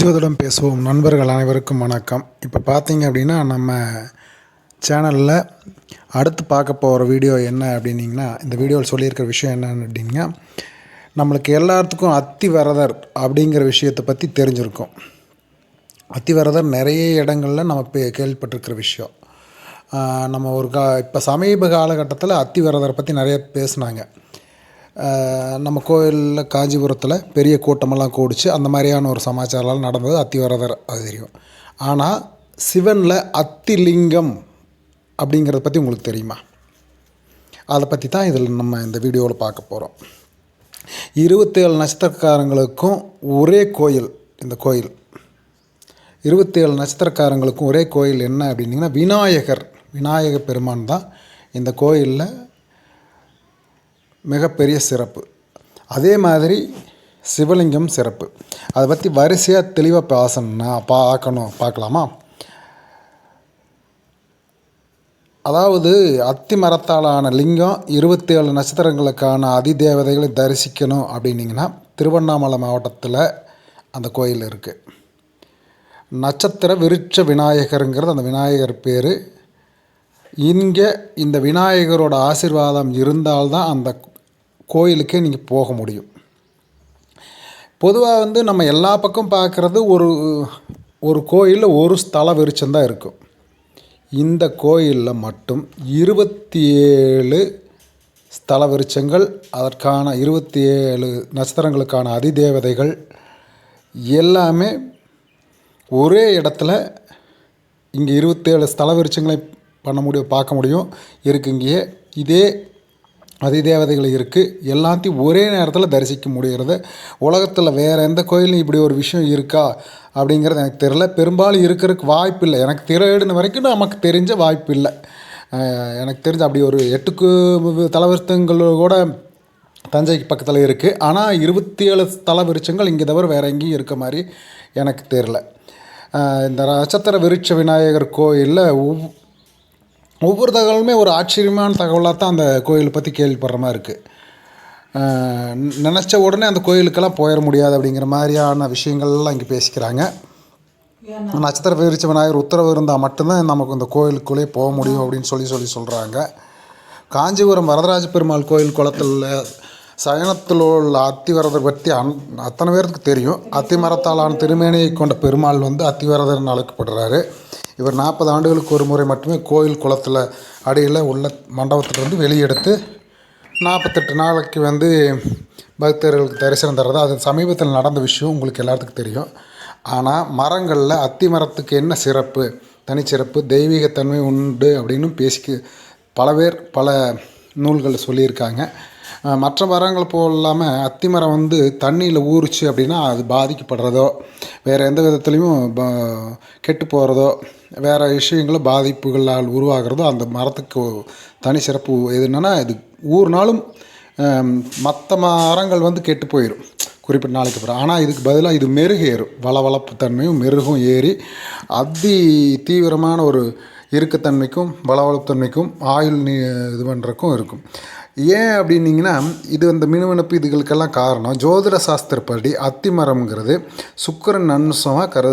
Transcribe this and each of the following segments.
ஜோதிடம் பேசுவோம். நண்பர்கள் அனைவருக்கும் வணக்கம். இப்போ பார்த்தீங்க அப்படின்னா நம்ம சேனலில் அடுத்து பார்க்க போகிற வீடியோ என்ன அப்படின்னிங்கன்னா இந்த வீடியோவில் சொல்லியிருக்கிற விஷயம் என்னன்னு அப்படின்னா நம்மளுக்கு எல்லாத்துக்கும் அத்திவரதர் அப்படிங்கிற விஷயத்தை பற்றி தெரிஞ்சிருக்கும். அத்திவரதர் நிறைய இடங்களில் நம்ம பே கேள்விப்பட்டிருக்கிற விஷயம். நம்ம ஒரு கா இப்போ சமீப காலகட்டத்தில் அத்திவரதரை பற்றி நிறைய பேசுனாங்க. நம்ம கோயிலில் காஞ்சிபுரத்தில் பெரிய கூட்டமெல்லாம் கூடிச்சு அந்த மாதிரியான ஒரு சமாச்சாரம்லாம் நடந்தது அத்திவரதர் அது தெரியும். ஆனால் சிவனில் அத்திலிங்கம் அப்படிங்கிறத பற்றி உங்களுக்கு தெரியுமா? அதை பற்றி தான் இதில் நம்ம இந்த வீடியோவில் பார்க்க போகிறோம் இருபத்தேழு நட்சத்திரக்காரங்களுக்கும் ஒரே கோயில் இந்த கோயில். இருபத்தேழு நட்சத்திரக்காரங்களுக்கும் ஒரே கோயில் என்ன அப்படின்னிங்கன்னா விநாயகர் விநாயகர் பெருமான் தான் இந்த கோயிலில் மிகப்பெரிய சிறப்பு. அதே மாதிரி சிவலிங்கம் சிறப்பு. அதை பற்றி வரிசையாக தெளிவாக பேசணும்னா பார்க்கணும் பார்க்கலாமா? அதாவது அத்தி மரத்தாலான லிங்கம் இருபத்தேழு நட்சத்திரங்களுக்கான அதிதேவதைகளை தரிசிக்கணும் அப்படின்னிங்கன்னா திருவண்ணாமலை மாவட்டத்தில் அந்த கோயில் இருக்குது நட்சத்திர விருட்ச விநாயகருங்கிறது அந்த விநாயகர் பேர். இங்கே இந்த விநாயகரோட ஆசிர்வாதம் இருந்தால்தான் அந்த கோயிலுக்கே நீங்கள் போக முடியும். பொதுவாக வந்து நம்ம எல்லா பக்கம் பார்க்குறது ஒரு ஒரு கோயிலில் ஒரு ஸ்தல விருட்சம் தான் இருக்கும். இந்த கோயிலில் மட்டும் இருபத்தி ஏழு ஸ்தல விருட்சங்கள் அதற்கான இருபத்தி ஏழு நட்சத்திரங்களுக்கான அதிதேவதைகள் எல்லாமே ஒரே இடத்துல இங்கே இருபத்தேழு ஸ்தல விருட்சங்களை பண்ண முடியும் பார்க்க முடியும் இருக்கு இங்கேயே. இதே அதிதேவதைகள் இருக்குது எல்லாத்தையும் ஒரே நேரத்தில் தரிசிக்க முடிகிறது உலகத்தில் வேறு எந்த கோயிலும் இப்படி ஒரு விஷயம் இருக்கா? அப்படிங்கிறது எனக்கு தெரியல. பெரும்பாலும் இருக்கிறதுக்கு வாய்ப்பு இல்லை. எனக்கு திரையிடுன வரைக்கும் நமக்கு தெரிஞ்ச வாய்ப்பு இல்லை. எனக்கு தெரிஞ்ச அப்படி ஒரு எட்டுக்கு தலவருத்தங்கள் கூட தஞ்சைக்கு பக்கத்தில் இருக்குது ஆனால் இருபத்தி ஏழு ஸ்தல விருட்சங்கள் இங்கே தவிர வேறு எங்கேயும் இருக்க மாதிரி எனக்கு தெரில இந்த நட்சத்திர விருட்ச விநாயகர் கோயிலில் ஒவ் ஒவ்வொரு தகவலுமே ஒரு ஆச்சரியமான தகவலாக தான் அந்த கோயிலை பற்றி கேள்விப்படுற மாதிரி இருக்குது நினச்ச உடனே அந்த கோயிலுக்கெல்லாம் போயிட முடியாது அப்படிங்கிற மாதிரியான விஷயங்கள்லாம் இங்கே பேசிக்கிறாங்க. நட்சத்திர விருட்ச விநாயகர் உத்தரவு இருந்தால் மட்டும்தான் நமக்கு இந்த கோயிலுக்குள்ளே போக முடியும் அப்படின்னு சொல்லி சொல்லி சொல்கிறாங்க காஞ்சிபுரம் வரதராஜ பெருமாள் கோயில் குளத்தில் சயனத்தில் உள்ள அத்திவரதர் பற்றி அன் அத்தனை பேருக்கு தெரியும். அத்திமரத்தாலான திருமேனியை கொண்ட பெருமாள் வந்து அத்திவரதர்னு அழைக்கப்படுறாரு. இவர் நாற்பது ஆண்டுகளுக்கு ஒரு முறை மட்டுமே கோயில் குளத்தில் அடியில் உள்ள மண்டபத்திலிருந்து வெளியெடுத்து நாற்பத்தெட்டு நாளைக்கு வந்து பக்தர்களுக்கு தரிசனம் தர்றது. அது சமீபத்தில் நடந்த விஷயம் உங்களுக்கு எல்லாத்துக்கும் தெரியும். ஆனால் மரங்களில் அத்தி மரத்துக்கு என்ன சிறப்பு? தனிச்சிறப்பு தெய்வீகத்தன்மை உண்டு அப்படின்னு பேசிக்க பல பேர் பல நூல்கள் சொல்லியிருக்காங்க. மற்ற மரங்கள் போல் இல்லாமல் அத்தி மரம் வந்து தண்ணியில் ஊறுச்சு அப்படின்னா அது பாதிக்கப்படுறதோ வேறு எந்த விதத்துலேயும் ப கெட்டு போகிறதோ வேறு விஷயங்களும் பாதிப்புகளால் உருவாகிறதோ அந்த மரத்துக்கு தனி சிறப்பு எது என்னென்னா இது ஊர்னாலும் மற்ற மரங்கள் வந்து கெட்டு போயிடும் குறிப்பிட்ட நாளைக்கு அப்புறம். ஆனால் இதுக்கு பதிலாக இது மெருகேறும். வளவளப்பு தன்மையும் மெருகும் ஏறி அதி தீவிரமான ஒரு இறுக்கத்தன்மைக்கும் வளவளப்புத்தன்மைக்கும் ஆயுள் நீ இது பண்ணுறக்கும் இருக்கும். ஏன் அப்படின்னீங்கன்னா இது அந்த மினுமினுப்பு இதுகளுக்கெல்லாம் காரணம். ஜோதிட சாஸ்திரப்படி அத்திமரம்ங்கிறது சுக்கிரன் அம்சமாக கரு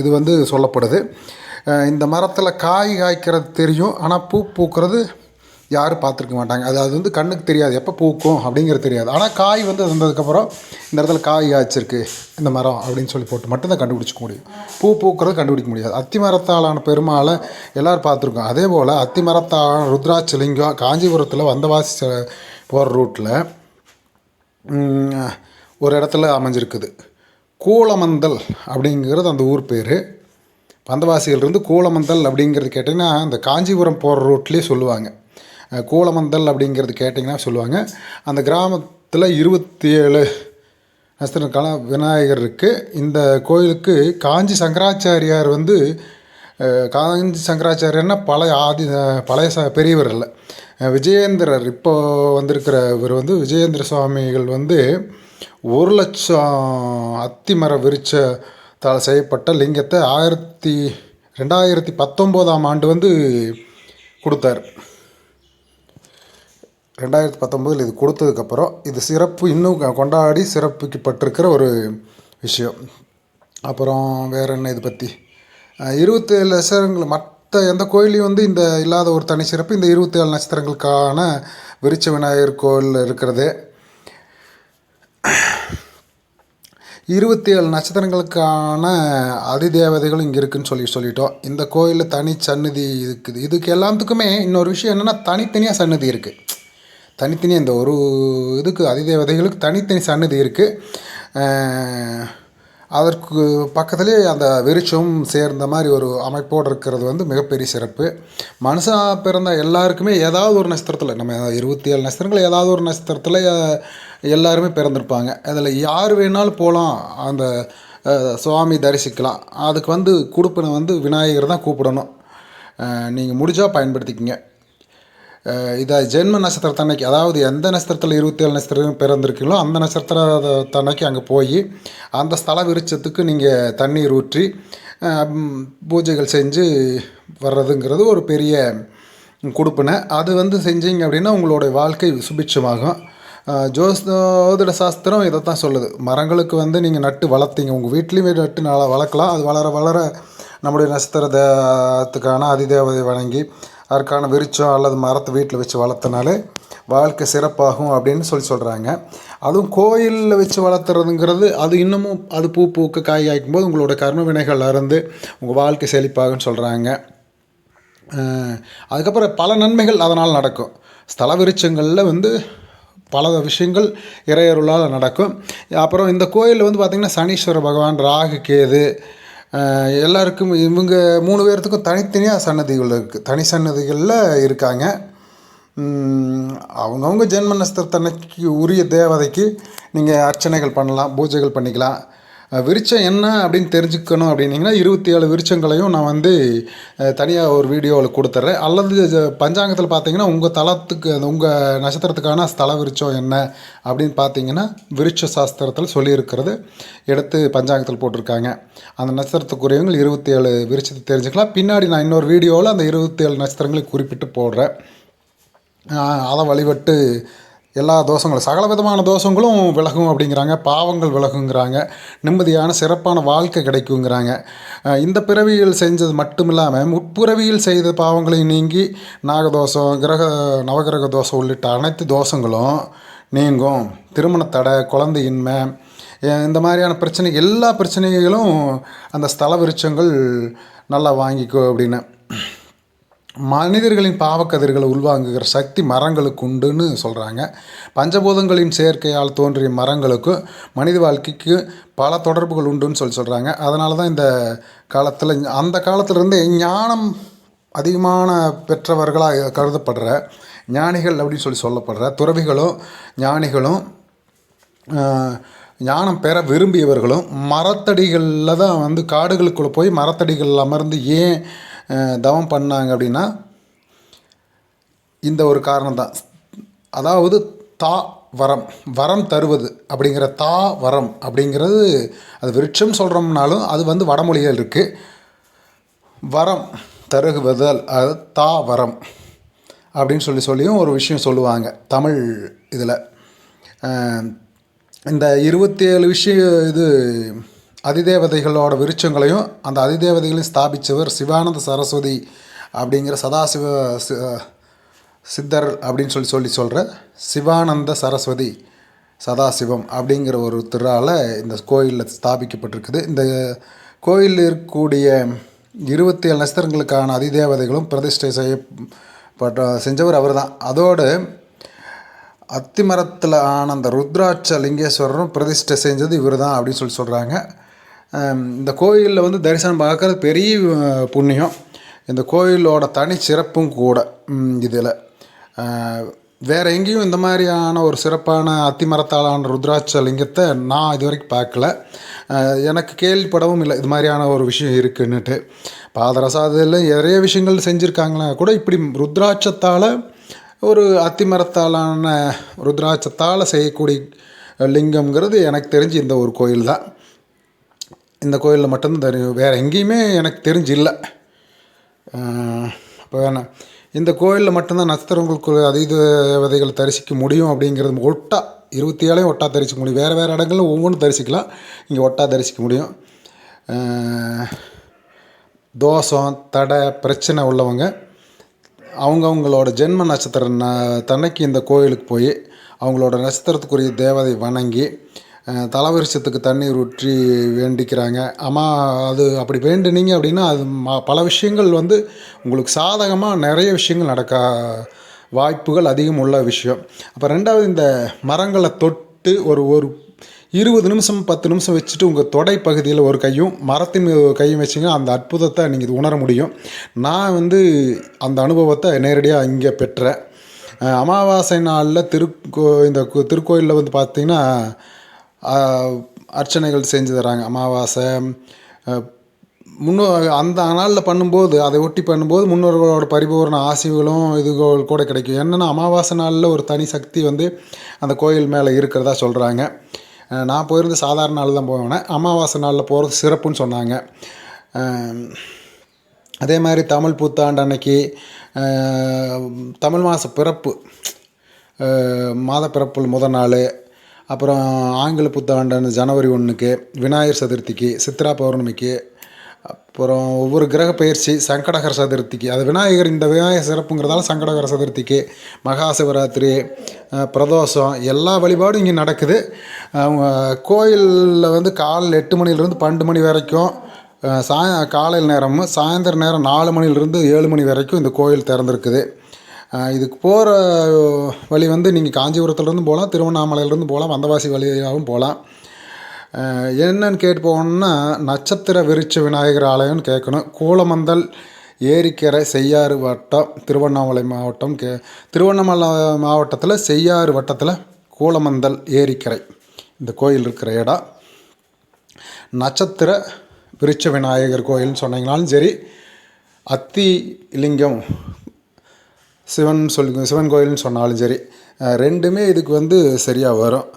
இது வந்து சொல்லப்படுது. இந்த மரத்தில் காய் காய்க்கிறது தெரியும் ஆனால் பூ பூக்கிறது யாரும் பார்த்துருக்க மாட்டாங்க. அது அது வந்து கண்ணுக்கு தெரியாது. எப்போ பூக்கும் அப்படிங்கிறது தெரியாது. ஆனால் காய் வந்து வந்ததுக்கப்புறம் இந்த இடத்துல காய் காய்ச்சிருக்கு இந்த மரம் அப்படின்னு சொல்லி போட்டு மட்டும்தான் கண்டுபிடிச்சிக்க முடியும். பூ பூக்கிறது கண்டுபிடிக்க முடியாது. அத்தி மரத்தாலான பெருமாளை எல்லோரும் பார்த்துருக்கோம். அதே போல் அத்தி மரத்தாலான ருத்ராட்சலிங்கம் காஞ்சிபுரத்தில் வந்தவாசி போகிற ரூட்டில் ஒரு இடத்துல அமைஞ்சிருக்குது. கூலமந்தல் அப்படிங்கிறது அந்த ஊர் பேர். வந்தவாசியிலிருந்து கூலமந்தல் அப்படிங்கிறது கேட்டிங்கன்னா இந்த காஞ்சிபுரம் போகிற ரூட்லேயே சொல்லுவாங்க. கூலமந்தல் அப்படிங்கிறது கேட்டிங்கன்னா சொல்லுவாங்க. அந்த கிராமத்தில் இருபத்தி ஏழு நட்சத்திரக்கால விநாயகர் இருக்குது இந்த கோயிலுக்கு காஞ்சி சங்கராச்சாரியார் வந்து காஞ்சி சங்கராச்சாரியர்னா பழைய ஆதி பழைய ச பெரியவர் இல்லை. விஜயேந்திரர் இப்போ வந்திருக்கிற இவர் வந்து விஜயேந்திர சுவாமிகள் வந்து ஒரு லட்சம் அத்திமர விரிச்சத்தால் செய்யப்பட்ட லிங்கத்தை ஆயிரத்தி ரெண்டாயிரத்தி பத்தொம்போதாம் ஆண்டு வந்து கொடுத்தார். ரெண்டாயிரத்தி பத்தொம்போதில் இது கொடுத்ததுக்கப்புறம் இது சிறப்பு இன்னும் கொண்டாடி சிறப்பிக்கப்பட்டிருக்கிற ஒரு விஷயம். அப்புறம் வேறு என்ன இது பற்றி இருபத்தேழு நட்சத்திரங்கள் மற்ற எந்த கோயிலையும் வந்து இந்த இல்லாத ஒரு தனி சிறப்பு இந்த இருபத்தேழு நட்சத்திரங்களுக்கான விருச்ச விநாயகர் கோயில் இருக்கிறது. இருபத்தி ஏழு நட்சத்திரங்களுக்கான அதிதேவதைகள் இங்கே இருக்குதுன்னு சொல்லி சொல்லிட்டோம். இந்த கோயிலில் தனி சன்னதி இருக்குது. இதுக்கு எல்லாத்துக்குமே இன்னொரு விஷயம் என்னென்னா தனித்தனியாக சன்னதி இருக்குது தனித்தனி இந்த ஒரு இதுக்கு அதிதேவதைகளுக்கு தனித்தனி சன்னதி இருக்குது அதற்கு பக்கத்துலேயே அந்த விருட்சம் சேர்ந்த மாதிரி ஒரு அமைப்போடு இருக்கிறது வந்து மிகப்பெரிய சிறப்பு. மனுஷாக பிறந்த எல்லாருக்குமே ஏதாவது ஒரு நட்சத்திரத்தில் நம்ம இருபத்தி ஏழு நட்சத்திரங்கள் ஏதாவது ஒரு நட்சத்திரத்தில் எல்லாருமே பிறந்திருப்பாங்க. அதில் யார் வேணாலும் போகலாம் அந்த சுவாமி தரிசிக்கலாம். அதுக்கு வந்து கொடுப்பினை வந்து விநாயகர் தான் கூப்பிடணும். நீங்கள் முடிஞ்சால் பயன்படுத்திக்கிங்க. இதை ஜென்ம நட்சத்திரத்தன்னைக்கு அதாவது எந்த நட்சத்திரத்தில் இருபத்தேழு நட்சத்திரம் பிறந்திருக்கீங்களோ அந்த நட்சத்திரத்தன்னைக்கு அங்கே போய் அந்த ஸ்தல விருட்சத்துக்கு நீங்கள் தண்ணீர் ஊற்றி பூஜைகள் செஞ்சு வர்றதுங்கிறது ஒரு பெரிய கொடுப்பினை. அது வந்து செஞ்சீங்க அப்படின்னா உங்களுடைய வாழ்க்கை சுபிட்சமாகும். ஜோதிட சாஸ்திரம் இதை தான் சொல்லுது. மரங்களுக்கு வந்து நீங்கள் நட்டு வளர்த்தீங்க. உங்கள் வீட்லேயுமே நட்டு நல்லா வளர்க்கலாம். அது வளர வளர நம்முடைய நட்சத்திரத்துக்கான அதிதேவதை வணங்கி அதற்கான விரிச்சம் அல்லது மரத்தை வீட்டில் வச்சு வளர்த்தனாலே வாழ்க்கை சிறப்பாகும் அப்படின்னு சொல்லி சொல்கிறாங்க அதுவும் கோயிலில் வச்சு வளர்த்துறதுங்கிறது அது இன்னமும் அது பூ பூக்க காய் ஆகிக்கும் போது உங்களோட கர்ம வினைகள் அறந்து உங்கள் வாழ்க்கை செழிப்பாகுன்னு சொல்கிறாங்க அதுக்கப்புறம் பல நன்மைகள் அதனால் நடக்கும். ஸ்தல விருட்சங்களில் வந்து பல விஷயங்கள் இறையருளால் நடக்கும். அப்புறம் இந்த கோயிலில் வந்து பார்த்திங்கன்னா சனீஸ்வர பகவான் ராகு கேது எல்லாருக்கும் இவங்க மூணு பேர்த்துக்கும் தனித்தனியாக சன்னதிகள் இருக்குது தனி சன்னதிகளில் இருக்காங்க. அவங்கவுங்க ஜென்ம நட்சத்திரத்தன்னைக்கு உரிய தேவதைக்கு நீங்கள் அர்ச்சனைகள் பண்ணலாம் பூஜைகள் பண்ணிக்கலாம். விருச்சம் என்ன அப்படின்னு தெரிஞ்சுக்கணும் அப்படின்னிங்கன்னா இருபத்தி ஏழு விருச்சங்களையும் நான் வந்து தனியாக ஒரு வீடியோவில் கொடுத்துட்றேன் அல்லது பஞ்சாங்கத்தில் பார்த்தீங்கன்னா உங்கள் தளத்துக்கு உங்கள் நட்சத்திரத்துக்கான ஸ்தல விருச்சம் என்ன அப்படின்னு பார்த்தீங்கன்னா விருட்ச சாஸ்திரத்தில் சொல்லியிருக்கிறது எடுத்து பஞ்சாங்கத்தில் போட்டிருக்காங்க. அந்த நட்சத்திரத்துக்குரியவங்க இருபத்தி ஏழு விருச்சத்தை தெரிஞ்சுக்கலாம். பின்னாடி நான் இன்னொரு வீடியோவில் அந்த இருபத்தி ஏழு நட்சத்திரங்களை குறிப்பிட்டு போடுறேன். அதை வழிபட்டு எல்லா தோஷங்களும் சகல விதமான தோஷங்களும் விலகும் அப்படிங்கிறாங்க. பாவங்கள் விலகுங்கிறாங்க. நிம்மதியான சிறப்பான வாழ்க்கை கிடைக்குங்கிறாங்க. இந்த பிறவியில் செஞ்சது மட்டும் இல்லாமல் முற்பிறவியில் செய்த பாவங்களையும் நீங்கி நாகதோஷம் கிரக நவகிரக தோஷம் உள்ளிட்ட அனைத்து தோஷங்களும் நீங்கும். திருமணத்தடை குழந்தையின்மை இந்த மாதிரியான பிரச்சனை எல்லா பிரச்சனைகளும் அந்த ஸ்தல விருட்சங்கள் நல்லா வாங்கிக்கோ அப்படின்னு. மனிதர்களின் பாவக்கதிர்களை உள்வாங்குகிற சக்தி மரங்களுக்கு உண்டுன்னு சொல்கிறாங்க பஞ்சபூதங்களின் சேர்க்கையால் தோன்றிய மரங்களுக்கும் மனித வாழ்க்கைக்கு பல தொடர்புகள் உண்டுன்னு சொல்லி சொல்கிறாங்க அதனால தான் இந்த காலத்தில் அந்த காலத்திலேருந்து ஞானம் அதிகமான பெற்றவர்களாக கருதப்படுற ஞானிகள் அப்படின்னு சொல்லி சொல்லப்படுற துறவிகளும் ஞானிகளும் ஞானம் பெற விரும்பியவர்களும் மரத்தடிகளில் தான் வந்து காடுகளுக்குள்ளே போய் மரத்தடிகளில் அமர்ந்து ஏன் தவம் பண்ணாங்க அப்படின்னா இந்த ஒரு காரணம் தான் அதாவது தா வரம் வரம் தருவது அப்படிங்கிற தா வரம் அப்படிங்கிறது அது விருட்சம் சொல்கிறோம்னாலும் அது வந்து வடமொழிகள் இருக்குது வரம் தருகுவதல் அது தா வரம் அப்படின்னு சொல்லி சொல்லியும் ஒரு விஷயம் சொல்லுவாங்க தமிழ் இதில். இந்த இருபத்தி ஏழு விஷயம் இது அதிதேவதைகளோட விருட்சங்களையும் அந்த அதிதேவதைகளையும் ஸ்தாபித்தவர் சிவானந்த சரஸ்வதி அப்படிங்கிற சதாசிவ சித்தர் அப்படின்னு சொல்லி சொல்லி சொல்கிற சிவானந்த சரஸ்வதி சதாசிவம் அப்படிங்கிற ஒரு திருநாள இந்த கோயிலில் ஸ்தாபிக்கப்பட்டிருக்குது. இந்த கோயிலில் இருக்கக்கூடிய இருபத்தி ஏழு நட்சத்திரங்களுக்கான அதிதேவதைகளும் பிரதிஷ்டை செய்யப்பட்ட செஞ்சவர் அவர் தான் அதோடு அத்திமரத்தில் ஆன அந்த ருத்ராட்ச லிங்கேஸ்வரரும் பிரதிஷ்டை செஞ்சது இவர் தான் அப்படின்னு சொல்லி சொல்கிறாங்க இந்த கோயிலில் வந்து தரிசனம் பார்க்குறது பெரிய புண்ணியம். இந்த கோயிலோட தனி சிறப்பும் கூட இதில். வேறு எங்கேயும் இந்த மாதிரியான ஒரு சிறப்பான அத்திமரத்தாலான ருத்ராட்ச லிங்கத்தை நான் இது வரைக்கும் பார்க்கல எனக்கு கேள்விப்படவும் இல்லை இது மாதிரியான ஒரு விஷயம் இருக்குன்னுட்டு. பாதரசாதில் நிறைய விஷயங்கள் செஞ்சுருக்காங்களா கூட இப்படி ருத்ராட்சத்தால் ஒரு அத்திமரத்தாலான ருத்ராட்சத்தால் செய்யக்கூடிய லிங்கம்ங்கிறது எனக்கு தெரிஞ்சு இந்த ஒரு கோயில் தான் இந்த கோயிலில் மட்டும்தான் தெரியும். வேறு எங்கேயுமே எனக்கு தெரிஞ்சு இல்லை இப்போ வேணாம் இந்த கோயிலில் மட்டும்தான் நட்சத்திரங்களுக்கு அதீத விதைகள் தரிசிக்க முடியும் அப்படிங்கிறது ஒட்டா இருபத்தி ஏழையும் ஒட்டா தரிசிக்க முடியும். வேறு வேறு இடங்களில் ஒவ்வொன்றும் தரிசிக்கலாம். இங்கே ஒட்டா தரிசிக்க முடியும். தோஷம் தடை பிரச்சனை உள்ளவங்க அவங்கவுங்களோட ஜென்ம நட்சத்திர ந தன்னைக்கு இந்த கோயிலுக்கு போய் அவங்களோட நட்சத்திரத்துக்குரிய தேவதை வணங்கி தலைவரிசத்துக்கு தண்ணீர் ஊற்றி வேண்டிக்கிறாங்க. அம்மா அது அப்படி வேண்டுனீங்க அப்படின்னா அது மா பல விஷயங்கள் வந்து உங்களுக்கு சாதகமாக நிறைய விஷயங்கள் நடக்க வாய்ப்புகள் அதிகம் உள்ள விஷயம். அப்போ ரெண்டாவது இந்த மரங்களை தொட்டு ஒரு ஒரு இருபது நிமிஷம் பத்து நிமிஷம் வச்சுட்டு உங்கள் தொடை பகுதியில் ஒரு கையும் மரத்தின் மீது ஒரு கையும் வச்சிங்கன்னா அந்த அற்புதத்தை நீங்கள் உணர முடியும். நான் வந்து அந்த அனுபவத்தை நேரடியாக இங்கே பெற்றேன். அமாவாசை நாளில் திருக்கோ இந்த திருக்கோயிலில் வந்து பார்த்திங்கன்னா அர்ச்சனைகள் செஞ்சு தராங்க. அமாவாசை முன்னோ அந்த நாளில் பண்ணும்போது அதை ஒட்டி பண்ணும்போது முன்னோர்களோட பரிபூர்ண ஆசைகளும் இதுகள் கூட கிடைக்கும். என்னென்னா அமாவாசை நாளில் ஒரு தனி சக்தி வந்து அந்த கோயில் மேலே இருக்கிறதா சொல்கிறாங்க நான் போயிருந்து சாதாரண நாள் தான் போவேன். அமாவாசை நாளில் போகிறது சிறப்புன்னு சொன்னாங்க. அதே மாதிரி தமிழ் புத்தாண்டு அன்னைக்கு தமிழ் மாத பிறப்பு மாத பிறப்பு முத நாள் அப்புறம் ஆங்கில புத்தாண்டு ஜனவரி ஒன்றுக்கு விநாயகர் சதுர்த்திக்கு சித்ரா பௌர்ணமிக்கு அப்புறம் ஒவ்வொரு கிரக பயிற்சி சங்கடகர சதுர்த்திக்கு. அது விநாயகர் இந்த விநாயகர் சிறப்புங்கிறதால சங்கடகர சதுர்த்திக்கு மகா சிவராத்திரி பிரதோஷம் எல்லா வழிபாடும் இங்கே நடக்குது. அவங்க கோயிலில் வந்து காலையில் எட்டு மணிலேருந்து பன்னெண்டு மணி வரைக்கும் சாய காலையில் நேரமும் சாயந்தர நேரம் நாலு மணிலேருந்து ஏழு மணி வரைக்கும் இந்த கோயில் திறந்துருக்குது. இதுக்கு போகிற வழி வந்து நீங்கள் காஞ்சிபுரத்துலேருந்து போகலாம் திருவண்ணாமலையிலேருந்து போகலாம் வந்தவாசி வழியாகவும் போகலாம். என்னன்னு கேட்டு போகணுன்னா நட்சத்திர விருட்ச விநாயகர் ஆலயம்னு கேட்கணும். கூலமந்தல் ஏரிக்கரை செய்யாறு வட்டம் திருவண்ணாமலை மாவட்டம் கே திருவண்ணாமலை மாவட்டத்தில் செய்யாறு வட்டத்தில் கூலமந்தல் ஏரிக்கரை இந்த கோயில் இருக்கிற இடம். நட்சத்திர விருட்ச விநாயகர் கோயில்னு சொன்னீங்கனாலும் சரி அத்தி லிங்கம் சிவன் சொல்லி சிவன் கோயில்னு சொன்னாலும் சரி ரெண்டுமே இதுக்கு வந்து சரியாக வரும்.